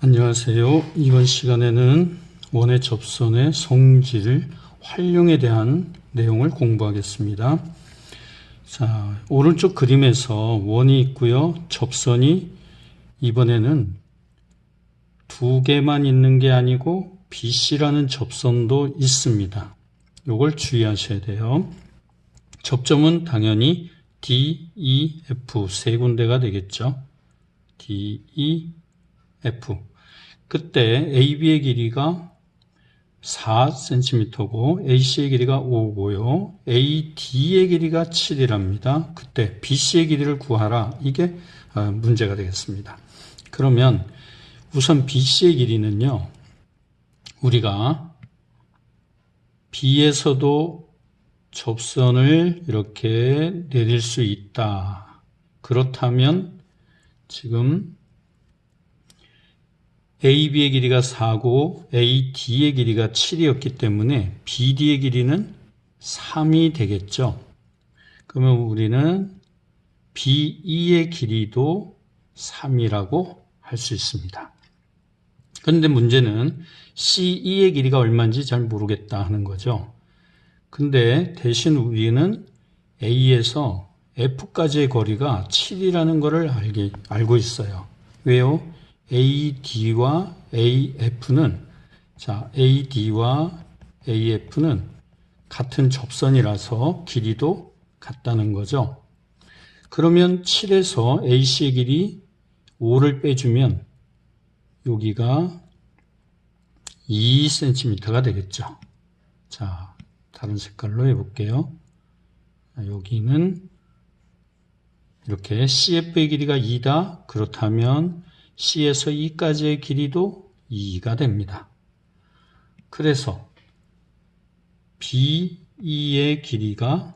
안녕하세요. 이번 시간에는 원의 접선의 성질, 활용에 대한 내용을 공부하겠습니다. 자, 오른쪽 그림에서 원이 있고요. 접선이 이번에는 두 개만 있는 게 아니고 BC라는 접선도 있습니다. 이걸 주의하셔야 돼요. 접점은 당연히 D, E, F 세 군데가 되겠죠. D, E, F. 그때 AB의 길이가 4cm고 AC의 길이가 5고요. AD의 길이가 7이랍니다. 그때 BC의 길이를 구하라. 이게 어, 문제가 되겠습니다. 그러면 우선 BC의 길이는요. 우리가 B에서도 접선을 이렇게 내릴 수 있다. 그렇다면 지금 AB의 길이가 4고 AD의 길이가 7이었기 때문에 BD의 길이는 3이 되겠죠. 그러면 우리는 BE의 길이도 3이라고 할 수 있습니다. 그런데 문제는 CE의 길이가 얼마인지 잘 모르겠다 하는 거죠. 근데 대신 우리는 A에서 F까지의 거리가 7이라는 것을 알고 있어요. 왜요? AD와 AF는 자, AD와 AF는 같은 접선이라서 길이도 같다는 거죠. 그러면 7에서 AC의 길이 5를 빼주면 여기가 2cm가 되겠죠. 자, 다른 색깔로 해볼게요. 여기는 이렇게 CF의 길이가 2다. 그렇다면 C에서 E까지의 길이도 2가 됩니다. 그래서 BE의 길이가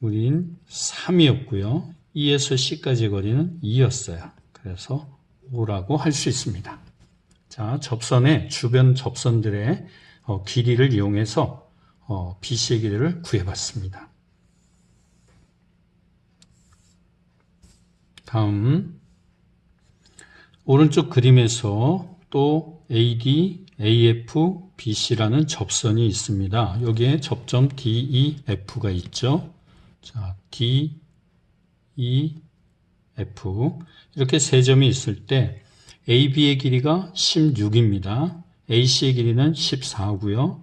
우린 3이었고요. E에서 C까지의 거리는 2였어요. 그래서 5라고 할 수 있습니다. 자, 접선의 주변 접선들의 어, 길이를 이용해서 어, BC의 길이를 구해봤습니다. 다음 오른쪽 그림에서 또 AD, AF, BC라는 접선이 있습니다. 여기에 접점 DEF가 있죠. 자, D, E, F 이렇게 세 점이 있을 때 AB의 길이가 16입니다. AC의 길이는 14고요.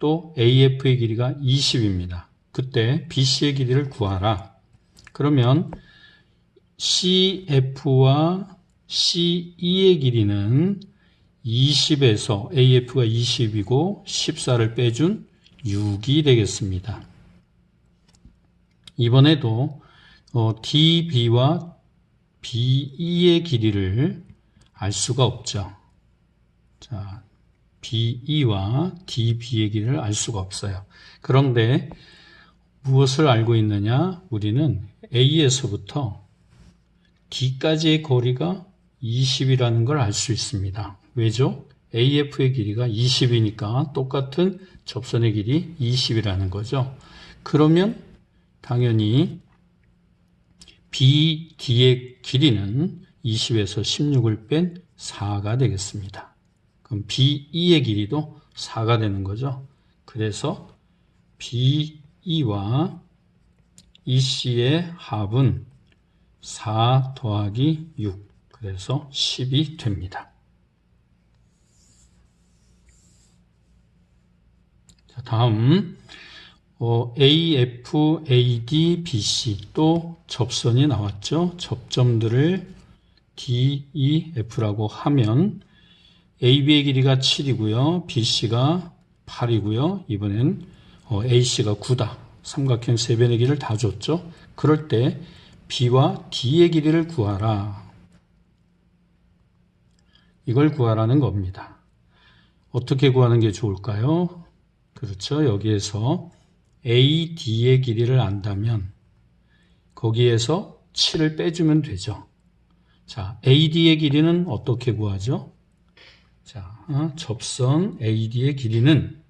또 AF의 길이가 20입니다. 그때 BC의 길이를 구하라. 그러면 CF와 CE의 길이는 20에서 AF가 20이고 14를 빼준 6이 되겠습니다. 이번에도 어, DB와 BE의 길이를 알 수가 없죠. 자, BE와 DB의 길이를 알 수가 없어요. 그런데 무엇을 알고 있느냐? 우리는 A에서부터 D까지의 거리가 20이라는 걸 알 수 있습니다. 왜죠? AF의 길이가 20이니까 똑같은 접선의 길이 20이라는 거죠. 그러면 당연히 BD의 길이는 20에서 16을 뺀 4가 되겠습니다. 그럼 BE의 길이도 4가 되는 거죠. 그래서 BE와 EC의 합은 4 더하기 6 그래서 10이 됩니다. 자, 다음 어, AF, AD, BC 또 접선이 나왔죠. 접점들을 D, E, F라고 하면 AB의 길이가 7이고요. BC가 8이고요. 이번엔 어, AC가 9다. 삼각형 세 변의 길이를 다 줬죠. 그럴 때 B와 D의 길이를 구하라. 이걸 구하라는 겁니다. 어떻게 구하는 게 좋을까요? 그렇죠. 여기에서 AD의 길이를 안다면 거기에서 7을 빼주면 되죠. 자, AD의 길이는 어떻게 구하죠? 자, 어, 접선 AD의 길이는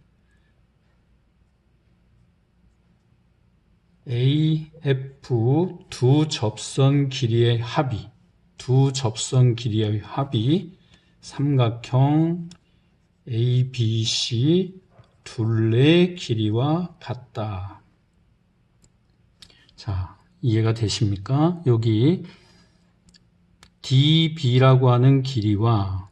AF 두 접선 길이의 합이 두 접선 길이의 합이 삼각형 ABC 둘레 길이와 같다. 자, 이해가 되십니까? 여기 DB라고 하는 길이와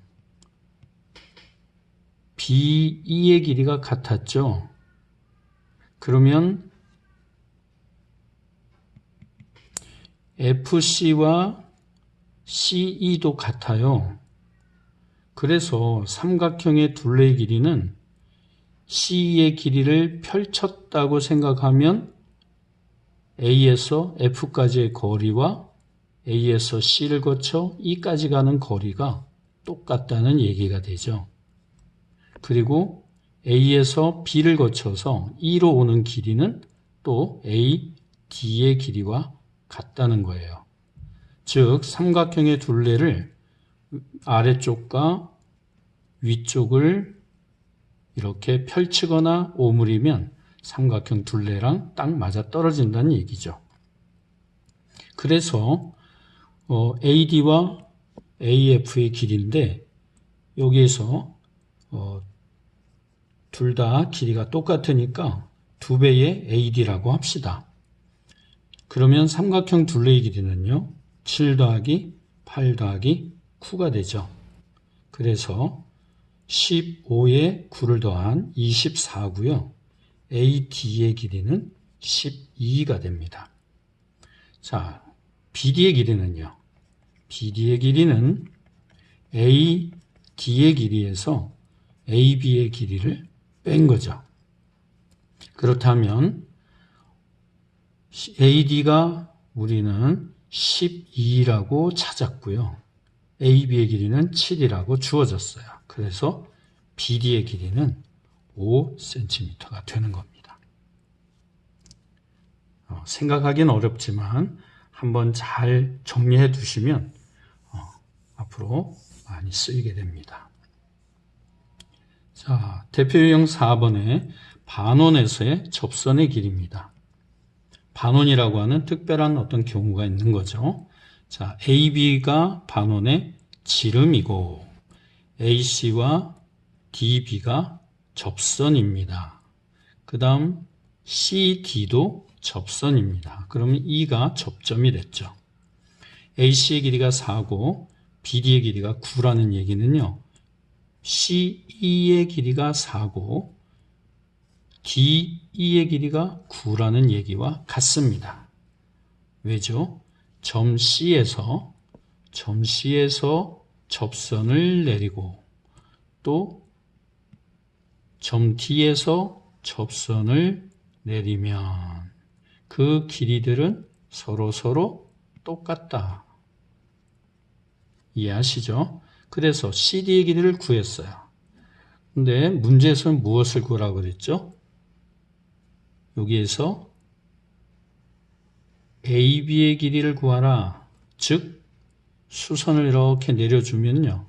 BE의 길이가 같았죠? 그러면 FC와 CE도 같아요. 그래서 삼각형의 둘레의 길이는 C의 길이를 펼쳤다고 생각하면 A에서 F까지의 거리와 A에서 C를 거쳐 E까지 가는 거리가 똑같다는 얘기가 되죠. 그리고 A에서 B를 거쳐서 E로 오는 길이는 또 A, D의 길이와 같다는 거예요. 즉, 삼각형의 둘레를 아래쪽과 위쪽을 이렇게 펼치거나 오므리면 삼각형 둘레랑 딱 맞아 떨어진다는 얘기죠. 그래서 어, AD와 AF의 길이인데 여기에서 어, 둘 다 길이가 똑같으니까 두 배의 AD라고 합시다. 그러면 삼각형 둘레의 길이는요. 7 더하기 8 더하기 9가 되죠. 그래서 15에 9를 더한 24고요. AD의 길이는 12가 됩니다. 자, BD의 길이는요. BD의 길이는 AD의 길이에서 AB의 길이를 뺀 거죠. 그렇다면 AD가 우리는 12라고 찾았고요. AB의 길이는 7이라고 주어졌어요. 그래서 BD의 길이는 5cm가 되는 겁니다. 어, 생각하기는 어렵지만 한번 잘 정리해 두시면 어, 앞으로 많이 쓰이게 됩니다. 자, 대표 유형 4번의 반원에서의 접선의 길입니다. 반원이라고 하는 특별한 어떤 경우가 있는 거죠. 자, AB가 반원의 지름이고 AC와 DB가 접선입니다. 그 다음 CD도 접선입니다. 그러면 E가 접점이 됐죠. AC의 길이가 4고 BD의 길이가 9라는 얘기는요. CE의 길이가 4고 DE의 길이가 9라는 얘기와 같습니다. 왜죠? 점 C에서 점 C에서 접선을 내리고 또 점 D에서 접선을 내리면 그 길이들은 서로 서로 똑같다. 이해하시죠? 그래서 CD의 길이를 구했어요. 근데 문제에서는 무엇을 구하라고 그랬죠? 여기에서 AB의 길이를 구하라. 즉 수선을 이렇게 내려주면요.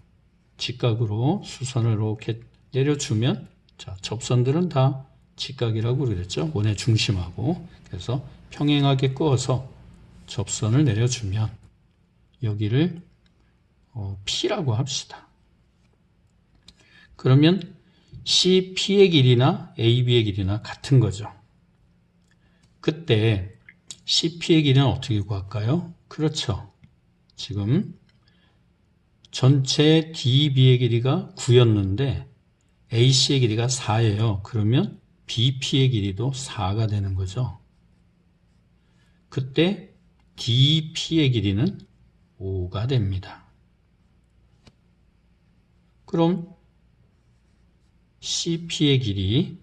직각으로 수선을 이렇게 내려주면 자, 접선들은 다 직각이라고 그랬죠. 원의 중심하고. 그래서 평행하게 끄어서 접선을 내려주면 여기를 어, P라고 합시다. 그러면 CP의 길이나 AB의 길이나 같은 거죠. 그때 CP의 길이는 어떻게 구할까요? 그렇죠. 지금 전체 DB의 길이가 9였는데 AC의 길이가 4예요. 그러면 BP의 길이도 4가 되는 거죠. 그때 DP의 길이는 5가 됩니다. 그럼 CP의 길이,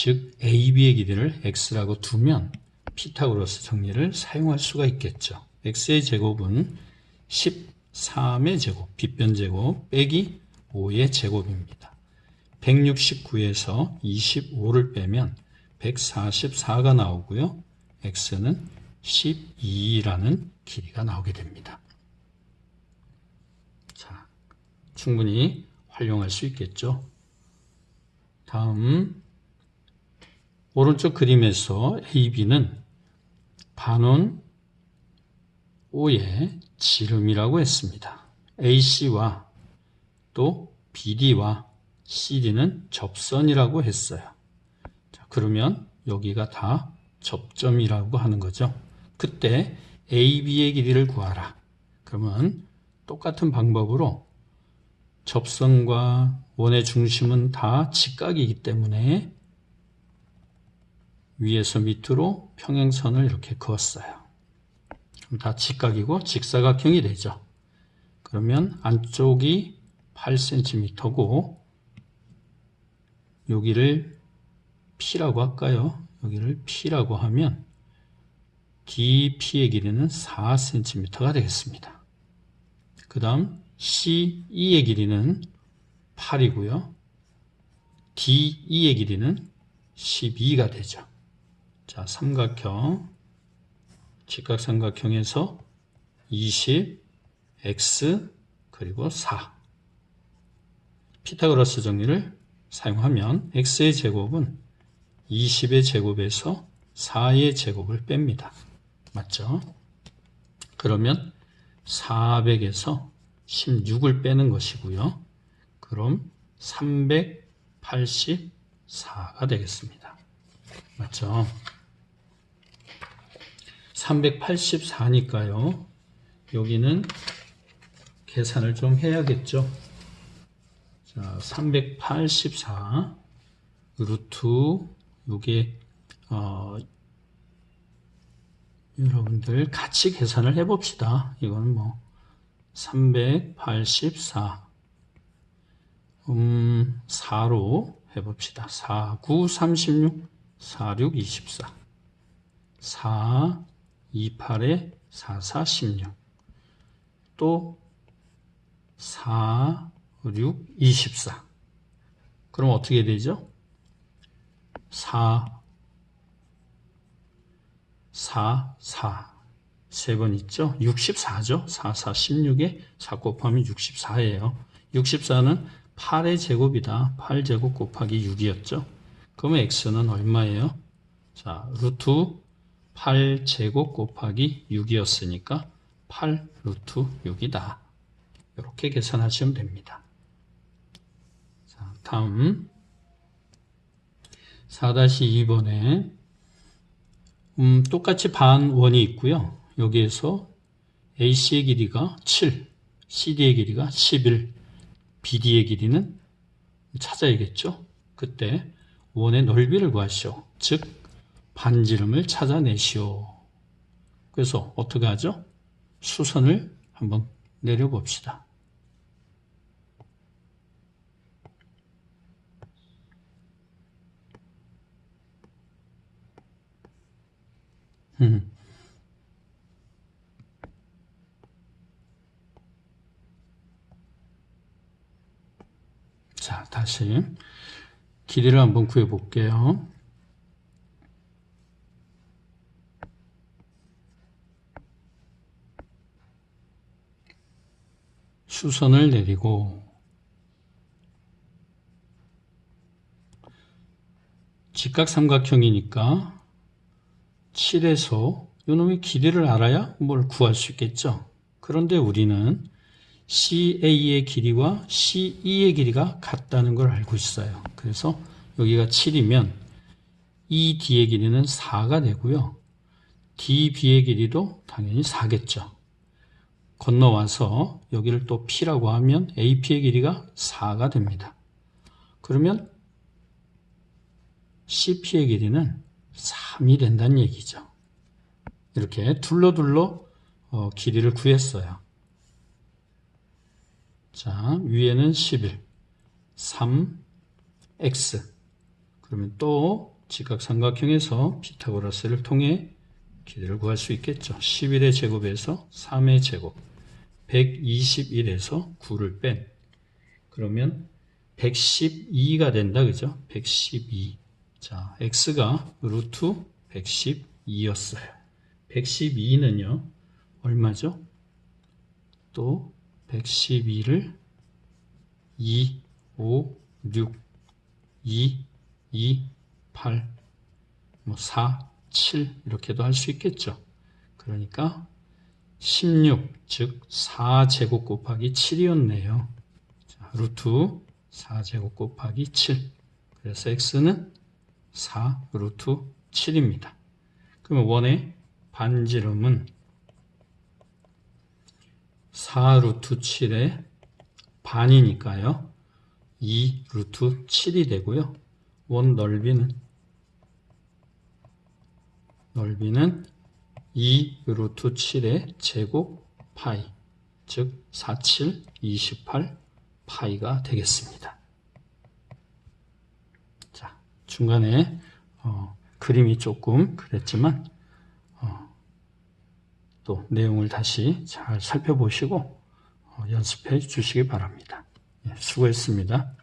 즉 AB의 길이를 x라고 두면 피타고라스 정리를 사용할 수가 있겠죠. x의 제곱은 13의 제곱, 빗변 제곱 빼기 5의 제곱입니다. 169에서 25를 빼면 144가 나오고요. x는 12라는 길이가 나오게 됩니다. 자, 충분히 활용할 수 있겠죠. 다음 오른쪽 그림에서 AB는 반원 5에 지름이라고 했습니다. AC와 또 BD와 CD는 접선이라고 했어요. 자, 그러면 여기가 다 접점이라고 하는 거죠. 그때 AB의 길이를 구하라. 그러면 똑같은 방법으로 접선과 원의 중심은 다 직각이기 때문에 위에서 밑으로 평행선을 이렇게 그었어요. 다 직각이고 직사각형이 되죠. 그러면 안쪽이 8cm고 여기를 P라고 할까요? 여기를 P라고 하면 DP의 길이는 4cm가 되겠습니다. 그 다음 CE의 길이는 8이고요. DE의 길이는 12가 되죠. 자, 삼각형, 직각삼각형에서 20, x, 그리고 4. 피타고라스 정리를 사용하면 x의 제곱은 20의 제곱에서 4의 제곱을 뺍니다. 맞죠? 그러면 400에서 16을 빼는 것이고요. 그럼 384가 되겠습니다. 맞죠? 384니까요. 여기는 계산을 좀 해야겠죠. 자, 384 루트 요게 어, 여러분들 같이 계산을 해봅시다. 이거는 뭐 384 음, 4로 해봅시다. 4, 9, 36, 4, 6, 24 4, 2, 8에 4, 4, 16 또 4, 6, 24 그럼 어떻게 되죠? 4, 4, 4. 세 번 있죠? 64죠? 4, 4, 16에 4 곱하면 64예요. 64는 8의 제곱이다. 8제곱 곱하기 6이었죠? 그러면 x는 얼마예요? 자, 루트 8제곱 곱하기 6이었으니까 8 루트 6이다. 이렇게 계산하시면 됩니다. 자, 다음 4-2번에 음, 똑같이 반원이 있고요. 여기에서 AC의 길이가 7, CD의 길이가 11, BD의 길이는 찾아야겠죠. 그때 원의 넓이를 구하시오. 즉 반지름을 찾아내시오. 그래서 어떻게 하죠? 수선을 한번 내려봅시다. 음. 자, 다시 길이를 한번 구해 볼게요. 수선을 내리고 직각삼각형이니까 7에서 이놈의 길이를 알아야 뭘 구할 수 있겠죠. 그런데 우리는 CA의 길이와 CE의 길이가 같다는 걸 알고 있어요. 그래서 여기가 7이면 ED의 길이는 4가 되고요. DB의 길이도 당연히 4겠죠. 건너와서 여기를 또 P라고 하면 AP의 길이가 4가 됩니다. 그러면 CP의 길이는 3이 된다는 얘기죠. 이렇게 둘러둘러 어, 길이를 구했어요. 자, 위에는 11, 3, x. 그러면 또 직각삼각형에서 피타고라스를 통해 길이를 구할 수 있겠죠. 11의 제곱에서 3의 제곱, 121에서 9를 뺀. 그러면 112가 된다, 그죠? 112. 자, x가 루트 112였어요. 112는요, 얼마죠? 또 112를 2, 5, 6, 2, 2, 8, 뭐 4, 7 이렇게도 할 수 있겠죠. 그러니까 16, 즉 4제곱 곱하기 7이었네요. 자, 루트 4제곱 곱하기 7. 그래서 x는 4 루트 7입니다. 그러면 원의 반지름은 4 루트 7의 반이니까요. 2 루트 7이 되고요. 원 넓이는 넓이는 2 루트 7의 제곱 파이 즉 47, 28 파이가 되겠습니다. 자 중간에 어, 그림이 조금 그랬지만 어, 또 내용을 다시 잘 살펴보시고 어, 연습해 주시기 바랍니다. 예, 수고했습니다.